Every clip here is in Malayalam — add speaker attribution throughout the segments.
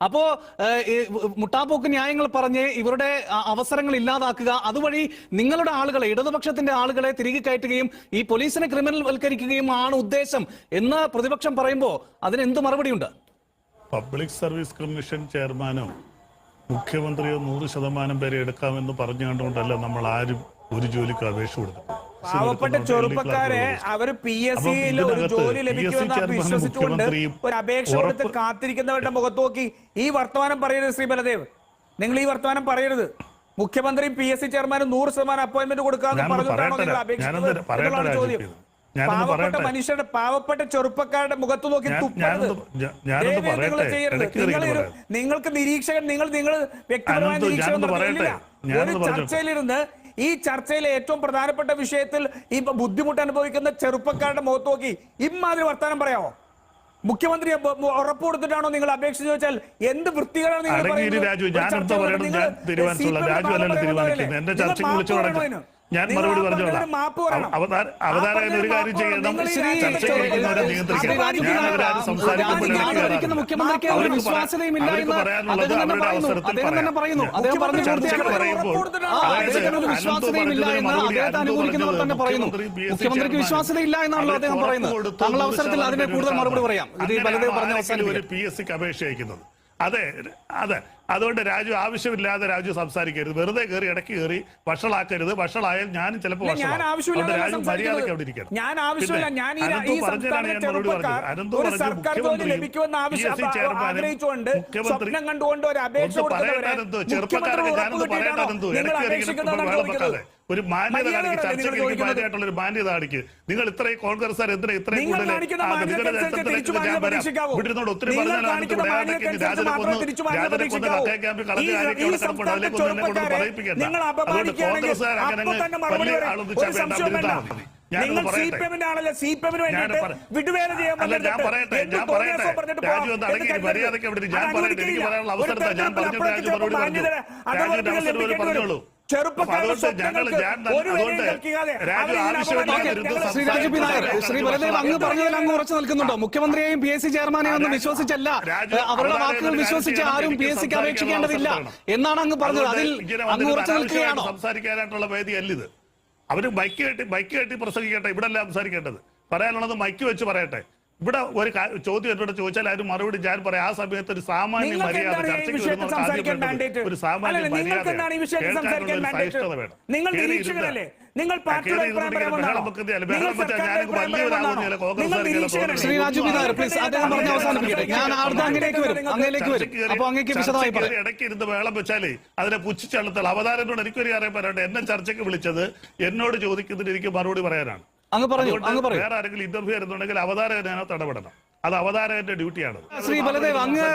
Speaker 1: അപ്പോ മുട്ടാപ്പോക്ക് ന്യായങ്ങൾ പറഞ്ഞ് ഇവരുടെ അവസരങ്ങൾ ഇല്ലാതാക്കുക അതുവഴി നിങ്ങളുടെ ആളുകളെ ഇടതുപക്ഷത്തിന്റെ ആളുകളെ തിരികെ കയറ്റുകയും ഈ പോലീസിനെ ക്രിമിനൽ വൽക്കരിക്കുകയും ആണ് ഉദ്ദേശം എന്ന് പ്രതിപക്ഷം പറയുമ്പോ അതിന് എന്ത് മറുപടിയുണ്ട്?
Speaker 2: പബ്ലിക് സർവീസ് കമ്മീഷൻ ചെയർമാനോ മുഖ്യമന്ത്രിയോ നൂറ് ശതമാനം പേരെ എടുക്കാമെന്ന് പറഞ്ഞുകൊണ്ടല്ല നമ്മൾ ആരും ഒരു ജോലിക്ക് അപേക്ഷ കൊടുക്കും
Speaker 3: പാവപ്പെട്ട ചെറുപ്പക്കാരെ അവർ പി എസ് സിയിൽ ഒരു ജോലി ലഭിക്കുമെന്ന് വിശ്വസിച്ചുകൊണ്ട് ഒരു അപേക്ഷ കൊടുത്ത് കാത്തിരിക്കുന്നവരുടെ മുഖത്ത് നോക്കി. ഈ വർത്തമാനം പറയരുത് ശ്രീ ബലദേവ്. നിങ്ങൾ ഈ വർത്തമാനം പറയരുത്. മുഖ്യമന്ത്രി പി എസ് സി ചെയർമാനും നൂറ് ശതമാനം അപ്പോയിന്റ്മെന്റ് കൊടുക്കാന്ന് പറഞ്ഞിട്ടാണോ നിങ്ങൾ അപേക്ഷിക്കുന്നത് എന്നുള്ളതാണ് ചോദ്യം. പാവപ്പെട്ട. മനുഷ്യരുടെ പാവപ്പെട്ട ചെറുപ്പക്കാരുടെ മുഖത്ത് നോക്കി തുപ്പരുത്. നിങ്ങൾ
Speaker 2: പറയട്ടെ.
Speaker 3: ചെയ്യരുത്. നിങ്ങൾ നിങ്ങൾക്ക് നിരീക്ഷകൻ നിങ്ങൾ നിങ്ങൾ വ്യക്തിപരമായ
Speaker 2: നിരീക്ഷകൻ
Speaker 3: ഒരു ചർച്ചയിലിരുന്ന് ഈ ചർച്ചയിലെ ഏറ്റവും പ്രധാനപ്പെട്ട വിഷയത്തിൽ ഈ ബുദ്ധിമുട്ട് അനുഭവിക്കുന്ന ചെറുപ്പക്കാരുടെ മുഖത്ത് നോക്കി ഇമാതിരി വർത്തമാനം പറയാമോ? മുഖ്യമന്ത്രി ഉറപ്പ് കൊടുത്തിട്ടാണോ നിങ്ങൾ അപേക്ഷ ചോദിച്ചാൽ എന്ത് വൃത്തികളാണ് നിങ്ങൾ പറയുന്നത്?
Speaker 2: ഞാൻ മറുപടി പറഞ്ഞോളാം. അവതാരകൻ ഒരു കാര്യം ചെയ്യണം. നിയന്ത്രിക്കണം സംസാരിക്കുമ്പോൾ അവർക്ക് പറയാനുള്ളത് അവരുടെ അവസരത്തിൽ പറയാം. പറയുമ്പോൾ
Speaker 1: മുഖ്യമന്ത്രിക്ക് വിശ്വാസ്യതയില്ല എന്നാണല്ലോ അദ്ദേഹം പറയുന്നത്. താങ്കൾ അവസരത്തിൽ അതിനെ കൂടുതൽ മറുപടി പറയാം. ഇത്
Speaker 2: പലതും
Speaker 1: ബലദേവ് പറഞ്ഞ
Speaker 2: അവസാനം ഒരു പി എസ് സിക്ക് അപേക്ഷ അയക്കുന്നത്. അതെ അതെ. അതുകൊണ്ട് രാജു ആവശ്യമില്ലാതെ രാജു സംസാരിക്കരുത്. വെറുതെ കയറി ഇടയ്ക്ക് കയറി വഷളാക്കരുത്. വഷളായാൽ ഞാൻ ചിലപ്പോൾ
Speaker 3: ഞാൻ ആവശ്യമില്ല ഞാൻ ആവശ്യമില്ല. ഞാൻ ഈ ചെറുപ്പക്കാർ ഒരു സർക്കാർ ജോലി ലഭിക്കുമെന്ന് ആഗ്രഹിച്ചുകൊണ്ട് സ്വപ്നം കണ്ടുകൊണ്ട് ഒരു അപേക്ഷ കൊടുക്കുന്നവരെ.
Speaker 2: ഒരു മാന്യത കാണിക്ക്.
Speaker 3: നിങ്ങൾ
Speaker 2: ചർച്ചയ്ക്ക് മാന്യമായിട്ടുള്ള ഒരു മാന്യത കാണിക്ക്. നിങ്ങൾ ഇത്രയും കോൺഗ്രസ്സുകാർ എന്തിനാ ഇത്രയും
Speaker 3: നിങ്ങൾ
Speaker 2: കൂടുതൽ
Speaker 3: കാണിക്കുന്ന
Speaker 2: ആ, നിങ്ങളുടെ ചരിത്രത്തിലേക്ക് ഞാൻ വരാം.
Speaker 3: പ്രതീക്ഷിക്കാവൂ.
Speaker 2: വീട്ടിനോട് ഒത്തിരി പറഞ്ഞാൽ രാജനെ
Speaker 3: മാത്രമേ
Speaker 2: കൊന്നു, രാജനെ കൊന്ന്
Speaker 3: നിങ്ങൾ അപമാനിക്കുകയാണെങ്കിൽ അപ്പൊ തന്നെ മറുപടി ഒരു സംശയം വേണ്ട. നിങ്ങൾ സി. പി എമ്മിന്റെ ആളല്ല സി പി എമ്മിന്
Speaker 2: ഞാൻ
Speaker 3: വേണ്ടിയിട്ട് വിടുവേല ചെയ്യാൻ
Speaker 2: അല്ല, ഞാൻ
Speaker 3: വന്നിട്ട്
Speaker 2: ഞാൻ
Speaker 3: തോന്നിയാസോ പറഞ്ഞിട്ട്
Speaker 2: രാജു
Speaker 3: പോവാം.
Speaker 2: ഒന്ന് അടങ്ങി,
Speaker 3: എന്ന് കരുതരുത്.
Speaker 2: മര്യാദയ്ക്ക് അവിടെ ഇരി. ഞാൻ
Speaker 3: അത്
Speaker 2: പറയട്ടെ, എനിക്ക്
Speaker 3: അനുവദിക്കില്ല.
Speaker 2: പറയാനുള്ള
Speaker 3: ഒരു
Speaker 2: അവസരം താ. ഞാൻ
Speaker 3: തെരഞ്ഞെടുപ്പിൽ
Speaker 2: പറഞ്ഞിട്ട് രാജു
Speaker 3: അപ്പുറത്തേക്ക്
Speaker 2: മറുപടി
Speaker 3: മാന്യത
Speaker 2: പറഞ്ഞു.
Speaker 3: അടവുകൾ
Speaker 2: രാജുവിന്റെ അവസരം
Speaker 3: ലഭിക്കേണ്ടി വരും.
Speaker 1: ശ്രീ നായർ ശ്രീ ബലദേവ് അങ്ങ് പറഞ്ഞതിൽ അങ്ങ് ഉറച്ചു നിൽക്കുന്നുണ്ടോ? മുഖ്യമന്ത്രിയെയും പി. S C. ചെയർമാനെയും ഒന്നും വിശ്വസിച്ചല്ല. അവരുടെ വാക്കുകൾ വിശ്വസിച്ച് ആരും പി. എസ് സിക്ക് അപേക്ഷിക്കേണ്ടതില്ല എന്നാണ് അങ്ങ് പറഞ്ഞത്. അതിൽ അങ്ങ് ഉറച്ചു നിൽക്കുകയാണോ?
Speaker 2: സംസാരിക്കാനായിട്ടുള്ള വേദി ഇത് അവർ ബൈക്ക് കെട്ടി ബൈക്ക് കെട്ടി പ്രസംഗിക്കട്ടെ. ഇവിടെ അല്ല സംസാരിക്കേണ്ടത്? പറയാനുള്ളത് മൈക്ക് വെച്ച് പറയട്ടെ. ഇവിടെ ഒരു ചോദ്യം എന്നോട് ചോദിച്ചാൽ അതിന് മറുപടി ഞാൻ പറയാം. ആ സമയത്ത് ഒരു സാമാന്യ മര്യാദ ചർച്ചയ്ക്ക്? ഒരു സാമാന്യ ഇടയ്ക്ക് ഇരുന്ന് വേളം വെച്ചാലേ അതിനെ പുച്ഛിച്ചള്ളത്തൽ അവതാരനോട് എനിക്കൊരു കാര്യം പറയട്ടെ എന്നെ ചർച്ചയ്ക്ക് വിളിച്ചത് എന്നോട് ചോദിക്കുന്നതിന് എനിക്ക് മറുപടി പറയാനാണ്.
Speaker 1: അങ്ങ് പറഞ്ഞു അങ്ങ് പറഞ്ഞു
Speaker 2: വേറെ ആരെങ്കിലും ഇന്റർവ്യൂ വരുന്നുണ്ടെങ്കിൽ അവതാരകൻ അതിനകത്ത് ഇടപെടണം അത് അവതാരകന്റെ ഡ്യൂട്ടിയാണ്
Speaker 1: ശ്രീ ബലദേവ് അങ്ങ്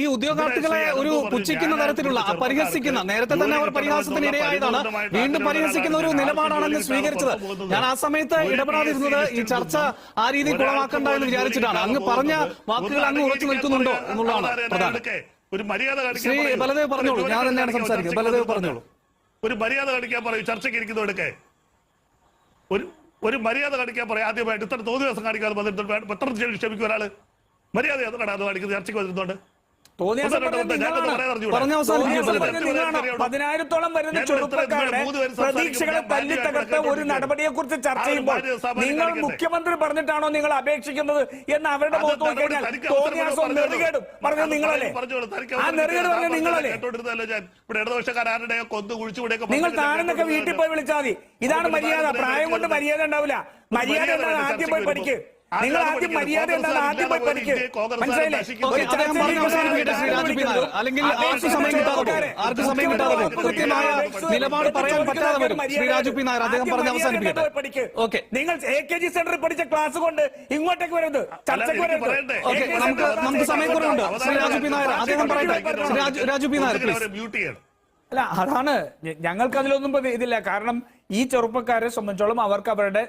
Speaker 1: ഈ ഉദ്യോഗാർത്ഥികളെ ഒരു പുച്ഛിക്കുന്ന തരത്തിലുള്ള പരിഹസിക്കുന്ന നേരത്തെ തന്നെ അവർ പരിഹാസത്തിന് ഇരയായതാണ്. വീണ്ടും പരിഹസിക്കുന്ന ഒരു നിലപാടാണെന്ന് സ്വീകരിച്ചത്. ഞാൻ ആ സമയത്ത് ഇടപെടാതിരുന്നത് ഈ ചർച്ച ആ രീതിയിൽ കുളമാക്കണ്ട എന്ന് വിചാരിച്ചിട്ടാണ്. അങ്ങ് പറഞ്ഞ വാക്കുകൾ അങ്ങ് ഉറച്ചു നിൽക്കുന്നുണ്ടോ എന്നുള്ളതാണ് പ്രധാനം.
Speaker 2: ഒരു മര്യാദ
Speaker 1: ശ്രീ. ബലദേവ് പറഞ്ഞോളൂ. ഞാൻ തന്നെയാണ് സംസാരിക്കുന്നത്. ബലദേവ് പറഞ്ഞോളൂ.
Speaker 2: ഒരു മര്യാദ കാണിക്കാൻ പറയൂ. ചർച്ചയ്ക്ക് ഇരിക്കുന്നവരൊക്കെ ഒരു ഒരു മര്യാദ കാണിക്കാൻ പറയാം. ആദ്യമായിട്ട് ഇത്ര തോന്നി ദിവസം കാണിക്കാതെ വന്നിട്ട് ക്ഷ- ക്ഷമിക്കും ഒരാൾ. മര്യാദ കാണിക്കുന്നത്. ചർച്ചയ്ക്ക് വന്നിട്ടുണ്ട്
Speaker 3: പതിനായിരത്തോളം വരുന്ന ചെറുപ്പക്കാരുടെ പ്രതീക്ഷകളെ തല്ലി തകർത്ത ഒരു. നടപടിയെ കുറിച്ച് ചർച്ച ചെയ്യുമ്പോൾ നിങ്ങൾ മുഖ്യമന്ത്രി പറഞ്ഞിട്ടാണോ നിങ്ങൾ അപേക്ഷിക്കുന്നത് എന്ന് അവരുടെ മുഖത്ത് നോക്കി കഴിഞ്ഞാൽ
Speaker 2: തനിക്ക് അവസരം
Speaker 3: തോന്നിയാസോ
Speaker 2: പറഞ്ഞോളൂ.
Speaker 3: നെറുകേടും. പറഞ്ഞത് നിങ്ങളല്ലേ. ആ നെറുകേട്
Speaker 2: പറഞ്ഞ
Speaker 3: നിങ്ങളല്ലേ? നിങ്ങൾ താഴെന്നൊക്കെ വീട്ടിൽ പോയി വിളിച്ചാൽ മതി. ഇതാണ് മര്യാദ. പ്രായം കൊണ്ട് മര്യാദ ഉണ്ടാവില്ല. മര്യാദ ആദ്യം പോയി
Speaker 2: പഠിക്കുക.
Speaker 3: നിങ്ങൾ
Speaker 2: ആദ്യം
Speaker 3: മര്യാദ എന്താണ് ആദ്യം പോയി പഠിക്ക്.
Speaker 2: കോൺഗ്രസ്
Speaker 3: മനസ്സിലായില്ലേ?
Speaker 2: നശിക്കുന്നു.
Speaker 1: അദ്ദേഹം പറഞ്ഞ അവസാനിപ്പിക്കട്ടെ ശ്രീ രാജു നായർ അല്ലെങ്കിൽ ആർക്ക് സമയം കിട്ടാതെ പോകും ആർക്ക് സമയം കിട്ടാതെ പോകും കൃത്യമായ നിലപാട് പറയാൻ പറ്റാതെ വരും. ശ്രീ രാജു പി നായർ അദ്ദേഹം പറഞ്ഞ് അവസാനിപ്പിക്കട്ടെ. ഓക്കെ.
Speaker 3: നിങ്ങൾ എ കെ ജി സെന്ററിൽ പഠിച്ച ക്ലാസ് കൊണ്ട് ഇങ്ങോട്ടേക്ക് വരുന്നത് ചർച്ചയ്ക്ക്
Speaker 2: വരുന്നത്
Speaker 1: ഓക്കെ നമുക്ക് നമുക്ക് സമയം കുറവുണ്ട്. ശ്രീ രാജു പി നായർ അദ്ദേഹം പറയട്ടെ. രാജു പി നായർ. പ്ലീസ്.
Speaker 3: അല്ല അതാണ്. ഞങ്ങൾക്ക് അതിലൊന്നും ഇതില്ല. കാരണം ഈ ചെറുപ്പക്കാരെ സംബന്ധിച്ചോളം അവർക്ക് അവരുടെ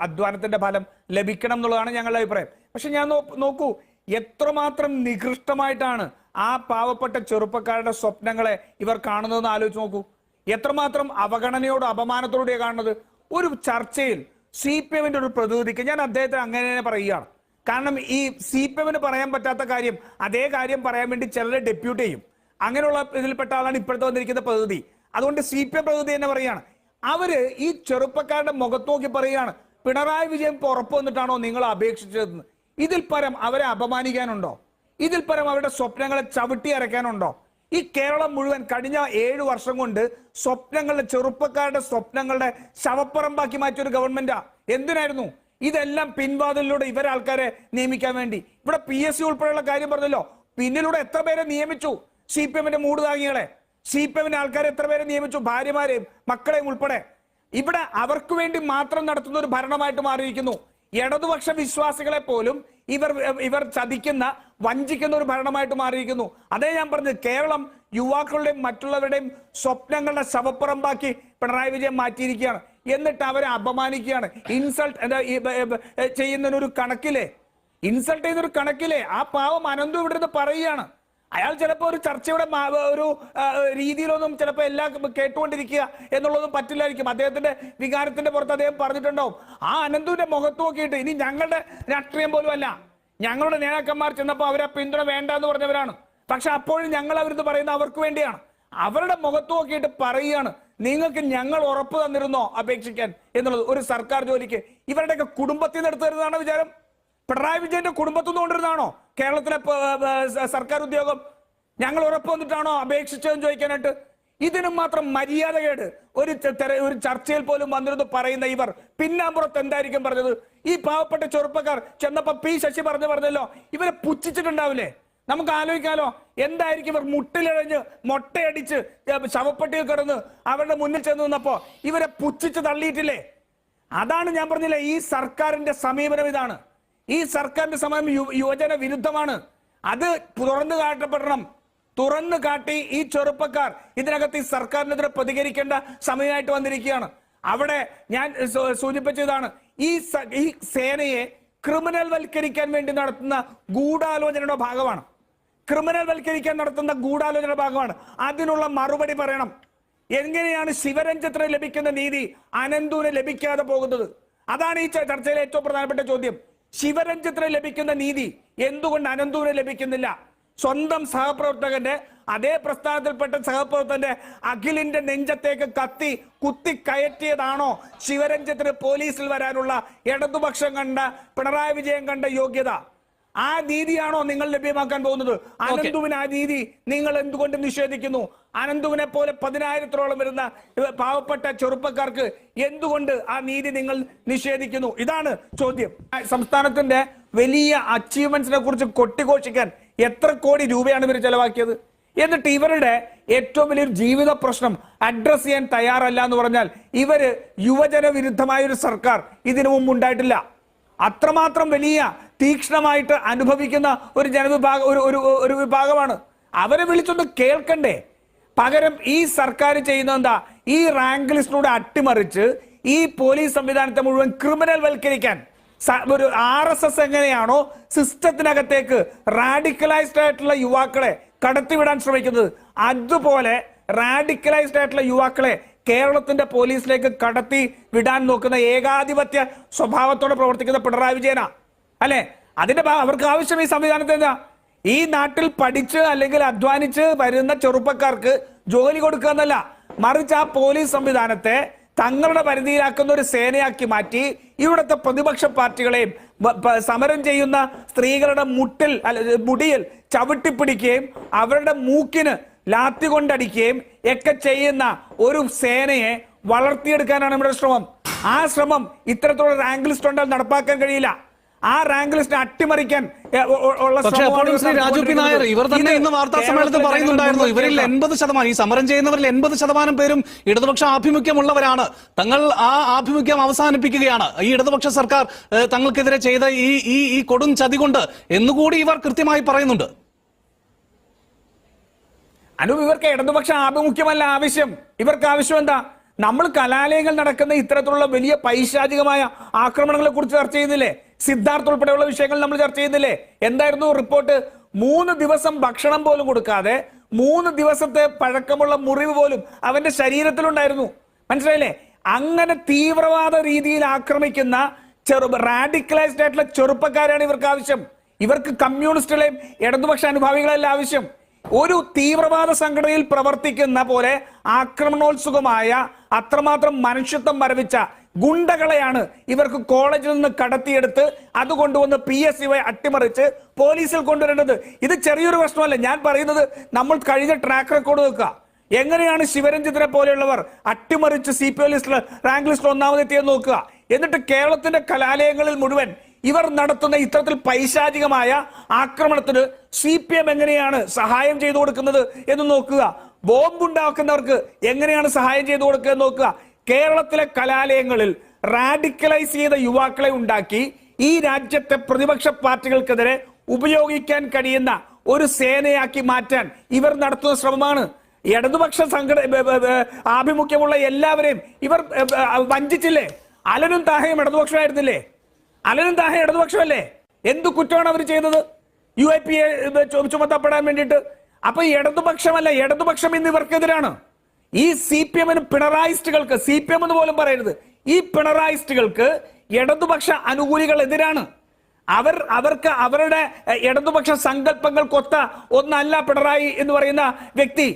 Speaker 3: അധ്വാനത്തിന്റെ ഫലം ലഭിക്കണം എന്നുള്ളതാണ് ഞങ്ങളുടെ അഭിപ്രായം. പക്ഷെ ഞാൻ നോക്കൂ. എത്രമാത്രം നികൃഷ്ടമായിട്ടാണ് ആ പാവപ്പെട്ട ചെറുപ്പക്കാരുടെ സ്വപ്നങ്ങളെ ഇവർ കാണുന്നതെന്ന് ആലോചിച്ച് നോക്കൂ. എത്രമാത്രം അവഗണനയോടും അപമാനത്തോടെയാണ് കാണുന്നത്. ഒരു ചർച്ചയിൽ സി പി എമ്മിന്റെ ഒരു പ്രതിനിധിക്ക് ഞാൻ അദ്ദേഹത്തെ അങ്ങനെ പറയുകയാണ്. കാരണം ഈ സി പി എമ്മിന് പറയാൻ പറ്റാത്ത കാര്യം അതേ കാര്യം പറയാൻ വേണ്ടി ചിലരെ ഡെപ്യൂട്ട് ചെയ്യും. അങ്ങനെയുള്ള ഇതിൽപ്പെട്ട ആളാണ് ഇപ്പോഴത്തെ വന്നിരിക്കുന്ന പ്രതിനിധി അതുകൊണ്ട് സി പി എം പ്രതിനിധി തന്നെ പറയുകയാണ്. അവർ ഈ ചെറുപ്പക്കാരുടെ മുഖത്ത് നോക്കി പറയുകയാണ് പിണറായി വിജയൻ പുറപ്പ് വന്നിട്ടാണോ നിങ്ങൾ അപേക്ഷിച്ചതെന്ന് ഇതിൽ പരം അവരെ അപമാനിക്കാനുണ്ടോ? ഇതിൽ പരം അവരുടെ സ്വപ്നങ്ങളെ ചവിട്ടി അരയ്ക്കാനുണ്ടോ? ഈ കേരളം മുഴുവൻ കഴിഞ്ഞ ഏഴു വർഷം കൊണ്ട് സ്വപ്നങ്ങളുടെ ചെറുപ്പക്കാരുടെ സ്വപ്നങ്ങളുടെ ശവപ്പറമ്പാക്കി മാറ്റിയ ഒരു ഗവൺമെന്റാ. എന്തിനായിരുന്നു? ഇതെല്ലാം പിൻവാതിലൂടെ ഇവരെ ആൾക്കാരെ നിയമിക്കാൻ വേണ്ടി. ഇവിടെ പി എസ് സി ഉൾപ്പെടെയുള്ള കാര്യം പറഞ്ഞല്ലോ. പിന്നിലൂടെ എത്ര പേരെ നിയമിച്ചു? സി പി എമ്മിന്റെ മൂട് താങ്ങികളെ സി പി എമ്മിന്റെ ആൾക്കാരെ എത്ര പേരെ നിയമിച്ചു? ഭാര്യമാരെയും മക്കളെയും ഉൾപ്പെടെ. ഇവിടെ അവർക്ക് വേണ്ടി മാത്രം നടത്തുന്ന ഒരു ഭരണമായിട്ട് മാറിയിരിക്കുന്നു. ഇടതുപക്ഷ വിശ്വാസികളെ പോലും ഇവർ ഇവർ ചതിക്കുന്ന വഞ്ചിക്കുന്ന ഒരു ഭരണമായിട്ട് മാറിയിരിക്കുന്നു. അതേ ഞാൻ പറഞ്ഞത് കേരളം യുവാക്കളുടെയും മറ്റുള്ളവരുടെയും സ്വപ്നങ്ങളുടെ ശവപ്പുറമ്പാക്കി പിണറായി വിജയൻ മാറ്റിയിരിക്കുകയാണ്. എന്നിട്ട് അവരെ അപമാനിക്കുകയാണ്. ഇൻസൾട്ട് ചെയ്യുന്നതിനൊരു കണക്കിലെ ഇൻസൾട്ട് ചെയ്യുന്നൊരു കണക്കിലെ ആ പാവം അനന്തു ഇവിടെ നിന്ന് പറയുകയാണ്. അയാൾ ചിലപ്പോൾ ഒരു ചർച്ചയുടെ ഒരു രീതിയിലൊന്നും ചിലപ്പോൾ എല്ലാം കേട്ടുകൊണ്ടിരിക്കുക എന്നുള്ളതും പറ്റില്ലായിരിക്കും. അദ്ദേഹത്തിന്റെ വികാരത്തിന്റെ പുറത്ത് അദ്ദേഹം പറഞ്ഞിട്ടുണ്ടാവും. ആ അനന്തുവിന്റെ മുഖത്ത് നോക്കിയിട്ട് ഇനി ഞങ്ങളുടെ രാഷ്ട്രീയം പോലും അല്ല. ഞങ്ങളുടെ നേതാക്കന്മാർ ചെന്നപ്പോൾ അവരെ പിന്തുണ വേണ്ട എന്ന് പറഞ്ഞവരാണ്. പക്ഷെ അപ്പോഴും ഞങ്ങൾ അവരിത് പറയുന്നത് അവർക്ക് വേണ്ടിയാണ്. അവരുടെ മുഖത്ത് നോക്കിയിട്ട് പറയുകയാണ് നിങ്ങൾക്ക് ഞങ്ങൾ ഉറപ്പ് തന്നിരുന്നോ അപേക്ഷിക്കാൻ? എന്നുള്ളത് ഒരു സർക്കാർ ജോലിക്ക് ഇവരുടെയൊക്കെ കുടുംബത്തിൽ നിന്ന് എടുത്തു തരുന്നതാണ് വിചാരം. പിണറായി വിജയന്റെ കുടുംബത്തിൽ നിന്ന് കേരളത്തിലെ സർക്കാർ ഉദ്യോഗം? ഞങ്ങൾ ഉറപ്പ് വന്നിട്ടാണോ അപേക്ഷിച്ചതെന്ന് ചോദിക്കാനായിട്ട്? ഇതിനും മാത്രം മര്യാദകേട്. ഒരു ഒരു ചർച്ചയിൽ പോലും വന്നിരുന്നു പറയുന്ന ഇവർ. പിന്നാമ്പുറത്ത് എന്തായിരിക്കും പറഞ്ഞത്? ഈ പാവപ്പെട്ട ചെറുപ്പക്കാർ ചെന്നപ്പോ പി ശശി പറഞ്ഞു പറഞ്ഞല്ലോ ഇവരെ പുച്ഛിച്ചിട്ടുണ്ടാവില്ലേ? നമുക്ക് ആലോചിക്കാലോ എന്തായിരിക്കും ഇവർ മുട്ടിലിഴഞ്ഞ് മൊട്ടയടിച്ച് ശവപ്പെട്ടിയിൽ കിടന്ന് അവരുടെ മുന്നിൽ ചെന്ന് നിന്നപ്പോ ഇവരെ പുച്ഛിച്ച് തള്ളിയിട്ടില്ലേ? അതാണ് ഞാൻ പറഞ്ഞില്ലേ ഈ സർക്കാരിന്റെ സമീപനം ഇതാണ്. ഈ സർക്കാരിന്റെ സമയം യുവജന വിരുദ്ധമാണ്. അത് തുറന്നു കാട്ടപ്പെടണം. തുറന്നു കാട്ടി ഈ ചെറുപ്പക്കാർ ഇതിനകത്ത് ഈ സർക്കാരിനെതിരെ പ്രതികരിക്കേണ്ട സമയമായിട്ട് വന്നിരിക്കുകയാണ്. അവിടെ ഞാൻ സൂചിപ്പിച്ചതാണ് ഈ ഈ സേനയെ ക്രിമിനൽ വൽക്കരിക്കാൻ വേണ്ടി നടത്തുന്ന ഗൂഢാലോചനയുടെ ഭാഗമാണ്. ക്രിമിനൽ വൽക്കരിക്കാൻ നടത്തുന്ന ഗൂഢാലോചനയുടെ ഭാഗമാണ്. അതിനുള്ള മറുപടി പറയണം. എങ്ങനെയാണ് ശിവരഞ്ജത്തിന് ലഭിക്കുന്ന നീതി അനന്തുവിന് ലഭിക്കാതെ പോകുന്നത്? അതാണ് ഈ ചർച്ചയിലെ ഏറ്റവും പ്രധാനപ്പെട്ട ചോദ്യം. ശിവരഞ്ജത്തിന് ലഭിക്കുന്ന നീതി എന്തുകൊണ്ട് അനന്തുവിന് ലഭിക്കുന്നില്ല? സ്വന്തം സഹപ്രവർത്തകന്റെ അതേ പ്രസ്ഥാനത്തിൽപ്പെട്ട സഹപ്രവർത്തകന്റെ അഖിലിന്റെ നെഞ്ചത്തേക്ക് കത്തി കുത്തി കയറ്റിയതാണോ ശിവരഞ്ജിത്തിന് പോലീസിൽ വരാനുള്ള ഇടതുപക്ഷം കണ്ട പിണറായി വിജയൻ കണ്ട യോഗ്യത? ആ നീതിയാണോ നിങ്ങൾ ലഭ്യമാക്കാൻ പോകുന്നത്? അനന്തുവിന് ആ നീതി നിങ്ങൾ എന്തുകൊണ്ട് നിഷേധിക്കുന്നു? അനന്തുവിനെ പോലെ പതിനായിരത്തോളം വരുന്ന പാവപ്പെട്ട ചെറുപ്പക്കാർക്ക് എന്തുകൊണ്ട് ആ നീതി നിങ്ങൾ നിഷേധിക്കുന്നു? ഇതാണ് ചോദ്യം. സംസ്ഥാനത്തിന്റെ വലിയ അച്ചീവ്മെന്റ്സിനെ കുറിച്ച് കൊട്ടിഘോഷിക്കാൻ എത്ര കോടി രൂപയാണ് ഇവർ ചെലവാക്കിയത്? എന്നിട്ട് ഇവരുടെ ഏറ്റവും വലിയൊരു ജീവിത പ്രശ്നം അഡ്രസ് ചെയ്യാൻ തയ്യാറല്ല എന്ന് പറഞ്ഞാൽ ഇവർ യുവജന വിരുദ്ധമായ ഒരു സർക്കാർ ഇതിനു മുമ്പ് ഉണ്ടായിട്ടില്ല. അത്രമാത്രം വലിയ തീക്ഷ്ണമായിട്ട് അനുഭവിക്കുന്ന ഒരു ജനവിഭാഗം ഒരു ഒരു വിഭാഗമാണ്. അവരെ വിളിച്ചൊന്ന് കേൾക്കണ്ടേ? പകരം ഈ സർക്കാർ ചെയ്യുന്ന എന്താ? ഈ റാങ്ക് ലിസ്റ്റിലൂടെ അട്ടിമറിച്ച് ഈ പോലീസ് സംവിധാനത്തെ മുഴുവൻ ക്രിമിനൽ വൽക്കരിക്കാൻ ഒരു ആർ എസ് എസ് എങ്ങനെയാണോ സിസ്റ്റത്തിനകത്തേക്ക് റാഡിക്കലൈസ്ഡ് ആയിട്ടുള്ള യുവാക്കളെ കടത്തിവിടാൻ ശ്രമിക്കുന്നത്. അതുപോലെ റാഡിക്കലൈസ്ഡ് ആയിട്ടുള്ള യുവാക്കളെ കേരളത്തിന്റെ പോലീസിലേക്ക് കടത്തി വിടാൻ നോക്കുന്ന ഏകാധിപത്യ സ്വഭാവത്തോടെ പ്രവർത്തിക്കുന്ന പിണറായി വിജയനാ. അല്ലെ? അതിന്റെ അവർക്ക് ആവശ്യം ഈ സംവിധാനത്തെ എന്താ? ഈ നാട്ടിൽ പഠിച്ച് അല്ലെങ്കിൽ അധ്വാനിച്ച് വരുന്ന ചെറുപ്പക്കാർക്ക് ജോലി കൊടുക്കുക എന്നല്ല. മറിച്ച് ആ പോലീസ് സംവിധാനത്തെ തങ്ങളുടെ പരിധിയിലാക്കുന്ന ഒരു സേനയാക്കി മാറ്റി ഇവിടുത്തെ പ്രതിപക്ഷ പാർട്ടികളെയും സമരം ചെയ്യുന്ന സ്ത്രീകളുടെ മുട്ടിൽ അല്ല മുടിയിൽ ചവിട്ടിപ്പിടിക്കുകയും അവരുടെ മൂക്കിന് ലാത്തി കൊണ്ടടിക്കുകയും ഒക്കെ ചെയ്യുന്ന ഒരു സേനയെ വളർത്തിയെടുക്കാനാണ് നമ്മുടെ ശ്രമം. ആ ശ്രമം ഇത്തരത്തിലുള്ള റാങ്ക് ലിസ്റ്റ് ഉണ്ടാൽ നടപ്പാക്കാൻ കഴിയില്ല. ആ റാങ്ക് ലിസ്റ്റ് അട്ടിമറിക്കാൻ ഉള്ള
Speaker 1: രാജു പി നായർ ഇവർ തന്നെ ഇന്ന് വാർത്താ സമ്മേളനത്തിൽ പറയുന്നുണ്ടായിരുന്നു ഇവരിൽ എൺപത് ശതമാനം ഈ സമരം ചെയ്യുന്നവരിൽ എൺപത് ശതമാനം പേരും ഇടതുപക്ഷ ആഭിമുഖ്യമുള്ളവരാണ്. തങ്ങൾ ആ ആഭിമുഖ്യം അവസാനിപ്പിക്കുകയാണ്. ഈ ഇടതുപക്ഷ സർക്കാർ തങ്ങൾക്കെതിരെ ചെയ്ത ഈ ഈ ഈ കൊടും ചതി കൊണ്ട് എന്നുകൂടി ഇവർ കൃത്യമായി പറയുന്നുണ്ട്.
Speaker 3: അനു ഇവർക്ക് ഇടതുപക്ഷ ആഭിമുഖ്യമല്ല ആവശ്യം. ഇവർക്ക് ആവശ്യം എന്താ? നമ്മൾ കലാലയങ്ങൾ നടക്കുന്ന ഇത്തരത്തിലുള്ള വലിയ പൈശാചികമായ ആക്രമണങ്ങളെ കുറിച്ച് ചർച്ച ചെയ്യുന്നില്ലേ? സിദ്ധാർത്ഥ ഉൾപ്പെടെയുള്ള വിഷയങ്ങൾ നമ്മൾ ചർച്ച ചെയ്യുന്നില്ലേ? എന്തായിരുന്നു റിപ്പോർട്ട്? മൂന്ന് ദിവസം ഭക്ഷണം പോലും കൊടുക്കാതെ മൂന്ന് ദിവസത്തെ പഴക്കമുള്ള മുറിവ് പോലും അവന്റെ ശരീരത്തിലുണ്ടായിരുന്നു. മനസ്സിലായില്ലേ? അങ്ങനെ തീവ്രവാദ രീതിയിൽ ആക്രമിക്കുന്ന ചെറു റാഡിക്കലൈസ്ഡ് ആയിട്ടുള്ള ചെറുപ്പക്കാരാണ് ഇവർക്ക് ആവശ്യം. ഇവർക്ക് കമ്മ്യൂണിസ്റ്റുകളെയും ഇടതുപക്ഷ അനുഭാവികളല്ല ആവശ്യം. ഒരു തീവ്രവാദ സംഘടനയിൽ പ്രവർത്തിക്കുന്ന പോലെ ആക്രമണോത്സുകമായ അത്രമാത്രം മനുഷ്യത്വം മരവിച്ച ഗുണ്ടകളെയാണ് ഇവർക്ക് കോളേജിൽ നിന്ന് കടത്തിയെടുത്ത് അത് കൊണ്ടുവന്ന് പി എസ് സി അട്ടിമറിച്ച് പോലീസിൽ കൊണ്ടുവരേണ്ടത്. ഇത് ചെറിയൊരു പ്രശ്നമല്ല. ഞാൻ പറയുന്നത് നമ്മൾ കഴിഞ്ഞ ട്രാക്ക് റെക്കോർഡ് നോക്കുക എങ്ങനെയാണ് ശിവരഞ്ജിത്തിനെ പോലെയുള്ളവർ അട്ടിമറിച്ച് സി പി ഒ ലിസ്റ്റിൽ റാങ്ക് ലിസ്റ്റിൽ ഒന്നാമതെത്തിയെന്ന് നോക്കുക. എന്നിട്ട് കേരളത്തിന്റെ കലാലയങ്ങളിൽ മുഴുവൻ ഇവർ നടത്തുന്ന ഇത്തരത്തിൽ പൈശാചികമായ ആക്രമണത്തിന് സി പി എം എങ്ങനെയാണ് സഹായം ചെയ്തു കൊടുക്കുന്നത് എന്ന് നോക്കുക. ബോംബുണ്ടാക്കുന്നവർക്ക് എങ്ങനെയാണ് സഹായം ചെയ്തു കൊടുക്കുക എന്ന് നോക്കുക. കേരളത്തിലെ കലാലയങ്ങളിൽ റാഡിക്കലൈസ് ചെയ്ത യുവാക്കളെ ഉണ്ടാക്കി ഈ രാജ്യത്തെ പ്രതിപക്ഷ പാർട്ടികൾക്കെതിരെ ഉപയോഗിക്കാൻ കഴിയുന്ന ഒരു സേനയാക്കി മാറ്റാൻ ഇവർ നടത്തുന്ന ശ്രമമാണ്. ഇടതുപക്ഷ സംഘട ആഭിമുഖ്യമുള്ള എല്ലാവരെയും ഇവർ വഞ്ചിച്ചില്ലേ? അലനും താഹയും ഇടതുപക്ഷമായിരുന്നില്ലേ? അലനും താഹ ഇടതുപക്ഷമല്ലേ? എന്ത് കുറ്റമാണ് അവർ ചെയ്തത്? യു ഐ പി എ ചുമത്തപ്പെടാൻ വേണ്ടിയിട്ട്. അപ്പൊ ഇടതുപക്ഷമല്ല ഇടതുപക്ഷം ഇന്ന് ഇവർക്കെതിരാണ്. ഈ സി പി എമ്മിന് പിണറായിസ്റ്റുകൾക്ക് സി പി എം എന്ന് പോലും പറയരുത് ഈ പിണറായിസ്റ്റുകൾക്ക് ഇടതുപക്ഷ അനുകൂലികൾ എതിരാണ് അവർ അവർക്ക് അവരുടെ ഇടതുപക്ഷ സങ്കല്പങ്ങൾക്കൊത്ത ഒന്നല്ല പിണറായി എന്ന് പറയുന്ന വ്യക്തി.